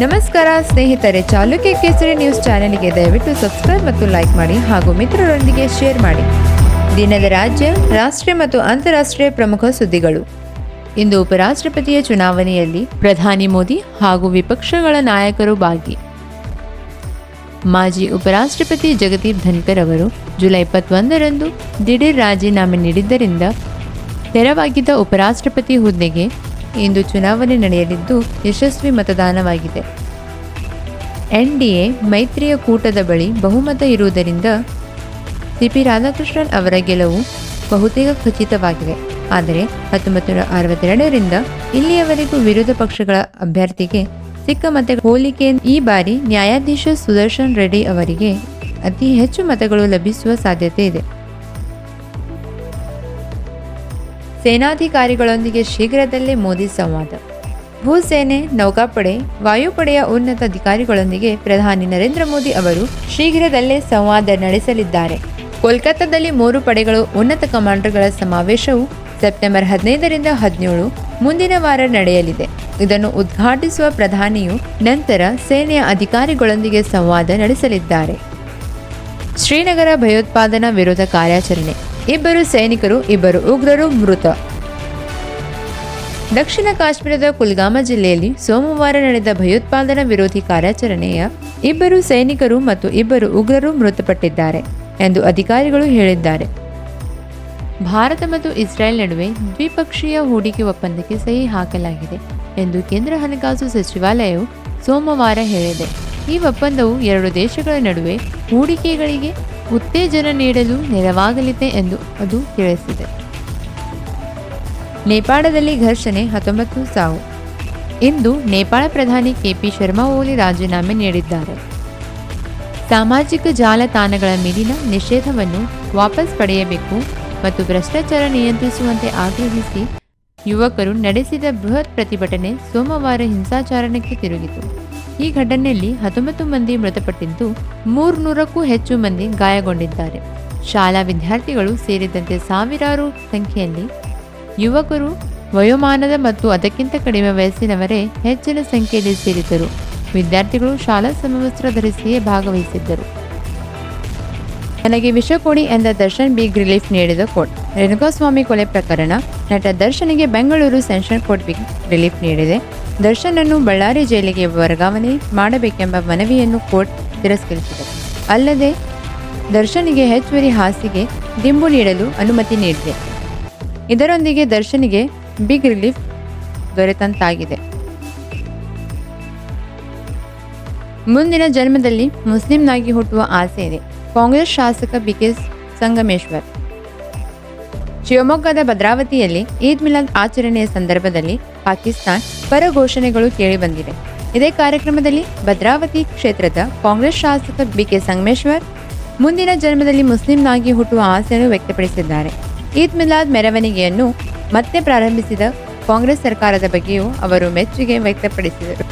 ನಮಸ್ಕಾರ, ಸ್ನೇಹಿತರೆ. ಚಾಲುಕ್ಯ ಕೇಸರಿ ನ್ಯೂಸ್ ಚಾನೆಲ್ಗೆ ದಯವಿಟ್ಟು ಸಬ್ಸ್ಕ್ರೈಬ್ ಮತ್ತು ಲೈಕ್ ಮಾಡಿ ಹಾಗೂ ಮಿತ್ರರೊಂದಿಗೆ ಶೇರ್ ಮಾಡಿ. ದಿನದ ರಾಜ್ಯ, ರಾಷ್ಟ್ರೀಯ ಮತ್ತು ಅಂತಾರಾಷ್ಟ್ರೀಯ ಪ್ರಮುಖ ಸುದ್ದಿಗಳು. ಇಂದು ಉಪರಾಷ್ಟ್ರಪತಿಯ ಚುನಾವಣೆಯಲ್ಲಿ ಪ್ರಧಾನಿ ಮೋದಿ ಹಾಗೂ ವಿಪಕ್ಷಗಳ ನಾಯಕರು ಭಾಗಿ. ಮಾಜಿ ಉಪರಾಷ್ಟ್ರಪತಿ ಜಗದೀಪ್ ಧನ್ಕರ್ ಅವರು ಜುಲೈ ಇಪ್ಪತ್ತೊಂದರಂದು ದಿಢೀರ್ ರಾಜೀನಾಮೆ ನೀಡಿದ್ದರಿಂದ ತೆರವಾಗಿದ್ದ ಉಪರಾಷ್ಟ್ರಪತಿ ಹುದ್ದೆಗೆ ಇಂದು ಚುನಾವಣೆ ನಡೆಯಲಿದ್ದು ಯಶಸ್ವಿ ಮತದಾನವಾಗಿದೆ. ಎನ್ಡಿಎ ಮೈತ್ರಿಯ ಕೂಟದ ಬಳಿ ಬಹುಮತ ಇರುವುದರಿಂದ ಸಿಪಿ ರಾಧಾಕೃಷ್ಣನ್ ಅವರ ಗೆಲುವು ಬಹುತೇಕ ಖಚಿತವಾಗಿದೆ. ಆದರೆ ಹತ್ತೊಂಬತ್ತು ನೂರ ಅರವತ್ತೆರಡರಿಂದ ಇಲ್ಲಿಯವರೆಗೂ ವಿರೋಧ ಪಕ್ಷಗಳ ಅಭ್ಯರ್ಥಿಗೆ ಸಿಕ್ಕ ಮತ ಹೋಲಿಕೆ ಈ ಬಾರಿ ನ್ಯಾಯಾಧೀಶ ಸುದರ್ಶನ್ ರೆಡ್ಡಿ ಅವರಿಗೆ ಅತಿ ಹೆಚ್ಚು ಮತಗಳು ಲಭಿಸುವ ಸಾಧ್ಯತೆ ಇದೆ. ಸೇನಾಧಿಕಾರಿಗಳೊಂದಿಗೆ ಶೀಘ್ರದಲ್ಲೇ ಮೋದಿ ಸಂವಾದ. ಭೂಸೇನೆ, ನೌಕಾಪಡೆ, ವಾಯುಪಡೆಯ ಉನ್ನತ ಅಧಿಕಾರಿಗಳೊಂದಿಗೆ ಪ್ರಧಾನಿ ನರೇಂದ್ರ ಮೋದಿ ಅವರು ಶೀಘ್ರದಲ್ಲೇ ಸಂವಾದ ನಡೆಸಲಿದ್ದಾರೆ. ಕೋಲ್ಕತ್ತಾದಲ್ಲಿ ಮೂರು ಪಡೆಗಳು ಉನ್ನತ ಕಮಾಂಡರ್ಗಳ ಸಮಾವೇಶವು ಸೆಪ್ಟೆಂಬರ್ ಹದಿನೈದರಿಂದ ಹದಿನೇಳು ಮುಂದಿನ ವಾರ ನಡೆಯಲಿದೆ. ಇದನ್ನು ಉದ್ಘಾಟಿಸುವ ಪ್ರಧಾನಿಯು ನಂತರ ಸೇನೆಯ ಅಧಿಕಾರಿಗಳೊಂದಿಗೆ ಸಂವಾದ ನಡೆಸಲಿದ್ದಾರೆ. ಶ್ರೀನಗರ ಭಯೋತ್ಪಾದನಾ ವಿರೋಧ ಕಾರ್ಯಾಚರಣೆ. ಇಬ್ಬರು ಸೈನಿಕರು, ಇಬ್ಬರು ಉಗ್ರರು ಮೃತ. ದಕ್ಷಿಣ ಕಾಶ್ಮೀರದ ಕುಲ್ಗಾಮ ಜಿಲ್ಲೆಯಲ್ಲಿ ಸೋಮವಾರ ನಡೆದ ಭಯೋತ್ಪಾದನಾ ವಿರೋಧಿ ಕಾರ್ಯಾಚರಣೆಯ ಇಬ್ಬರು ಸೈನಿಕರು ಮತ್ತು ಇಬ್ಬರು ಉಗ್ರರು ಮೃತಪಟ್ಟಿದ್ದಾರೆ ಎಂದು ಅಧಿಕಾರಿಗಳು ಹೇಳಿದ್ದಾರೆ. ಭಾರತ ಮತ್ತು ಇಸ್ರಾಯೇಲ್ ನಡುವೆ ದ್ವಿಪಕ್ಷೀಯ ಹೂಡಿಕೆ ಒಪ್ಪಂದಕ್ಕೆ ಸಹಿ ಹಾಕಲಾಗಿದೆ ಎಂದು ಕೇಂದ್ರ ಹಣಕಾಸು ಸಚಿವಾಲಯವು ಸೋಮವಾರ ಹೇಳಿದೆ. ಈ ಒಪ್ಪಂದವು ಎರಡು ದೇಶಗಳ ನಡುವೆ ಹೂಡಿಕೆಗಳಿಗೆ ಉತ್ತೇಜನ ನೀಡಲು ನೆರವಾಗಲಿದೆ ಎಂದು ಅದು ತಿಳಿಸಿದೆ. ನೇಪಾಳದಲ್ಲಿ ಘರ್ಷಣೆ ಹತ್ತೊಂಬತ್ತು ಸಾವು. ಇಂದು ನೇಪಾಳ ಪ್ರಧಾನಿ ಕೆಪಿ ಶರ್ಮಾ ಓಲಿ ರಾಜೀನಾಮೆ ನೀಡಿದ್ದಾರೆ. ಸಾಮಾಜಿಕ ಜಾಲತಾಣಗಳ ಮೇಲಿನ ನಿಷೇಧವನ್ನು ವಾಪಸ್ ಪಡೆಯಬೇಕು ಮತ್ತು ಭ್ರಷ್ಟಾಚಾರ ನಿಯಂತ್ರಿಸುವಂತೆ ಆಗ್ರಹಿಸಿ ಯುವಕರು ನಡೆಸಿದ ಬೃಹತ್ ಪ್ರತಿಭಟನೆ ಸೋಮವಾರ ಹಿಂಸಾಚಾರಣಕ್ಕೆ ತಿರುಗಿತು. ಈ ಘಟನೆಯಲ್ಲಿ ಹತ್ತೊಂಬತ್ತು ಮಂದಿ ಮೃತಪಟ್ಟಿದ್ದು ಮೂರ್ನೂರಕ್ಕೂ ಹೆಚ್ಚು ಮಂದಿ ಗಾಯಗೊಂಡಿದ್ದಾರೆ. ಶಾಲಾ ವಿದ್ಯಾರ್ಥಿಗಳು ಸೇರಿದಂತೆ ಸಾವಿರಾರು ಸಂಖ್ಯೆಯಲ್ಲಿ ಯುವಕರು ವಯೋಮಾನದ ಮತ್ತು ಅದಕ್ಕಿಂತ ಕಡಿಮೆ ವಯಸ್ಸಿನವರೇ ಹೆಚ್ಚಿನ ಸಂಖ್ಯೆಯಲ್ಲಿ ಸೇರಿದ್ದರು. ವಿದ್ಯಾರ್ಥಿಗಳು ಶಾಲಾ ಸಮವಸ್ತ್ರ ಧರಿಸಿಯೇ ಭಾಗವಹಿಸಿದ್ದರು. ನನಗೆ ವಿಷ ಕೊಡಿ ಎಂದ ದರ್ಶನ್ ಬಿಗ್ ರಿಲೀಫ್ ನೀಡಿದ ಕೋರ್ಟ್ ರೇಣುಕಾಸ್ವಾಮಿ ಕೊಲೆ ಪ್ರಕರಣ, ನಟ ದರ್ಶನ್ಗೆ Bengaluru sessions court big relief ನೀಡಿದೆ. ದರ್ಶನ್ ಅನ್ನು ಬಳ್ಳಾರಿ ಜೈಲಿಗೆ ವರ್ಗಾವಣೆ ಮಾಡಬೇಕೆಂಬ ಮನವಿಯನ್ನು ಕೋರ್ಟ್ ತಿರಸ್ಕರಿಸಿದೆ. ಅಲ್ಲದೆ ದರ್ಶನ್ಗೆ ಹೆಚ್ಚುವರಿ ಹಾಸಿಗೆ, ದಿಂಬು ನೀಡಲು ಅನುಮತಿ ನೀಡಿದೆ. ಇದರೊಂದಿಗೆ ದರ್ಶನಿಗೆ ಬಿಗ್ ರಿಲೀಫ್ ದೊರೆತಂತಾಗಿದೆ. ಮುಂದಿನ ಜನ್ಮದಲ್ಲಿ ಮುಸ್ಲಿಂನಾಗಿ ಹುಟ್ಟುವ ಆಸೆ ಇದೆ ಕಾಂಗ್ರೆಸ್ ಶಾಸಕ ಬಿಕೆ ಸಂಗಮೇಶ್ವರ್. ಶಿವಮೊಗ್ಗದ ಭದ್ರಾವತಿಯಲ್ಲಿ ಈದ್ ಮಿಲಾದ್ ಆಚರಣೆಯ ಸಂದರ್ಭದಲ್ಲಿ ಪಾಕಿಸ್ತಾನ್ ಪರ ಘೋಷಣೆಗಳು ಕೇಳಿಬಂದಿವೆ ಇದೇ ಕಾರ್ಯಕ್ರಮದಲ್ಲಿ ಭದ್ರಾವತಿ ಕ್ಷೇತ್ರದ ಕಾಂಗ್ರೆಸ್ ಶಾಸಕ ಬಿಕೆ ಸಂಗಮೇಶ್ವರ್ ಮುಂದಿನ ಜನ್ಮದಲ್ಲಿ ಮುಸ್ಲಿಂನಾಗಿ ಹುಟ್ಟುವ ಆಸೆಯನ್ನು ವ್ಯಕ್ತಪಡಿಸಿದ್ದಾರೆ. ಈದ್ ಮಿಲಾದ್ ಮೆರವಣಿಗೆಯನ್ನು ಮತ್ತೆ ಪ್ರಾರಂಭಿಸಿದ ಕಾಂಗ್ರೆಸ್ ಸರ್ಕಾರದ ಬಗ್ಗೆಯೂ ಅವರು ಮೆಚ್ಚುಗೆ ವ್ಯಕ್ತಪಡಿಸಿದರು.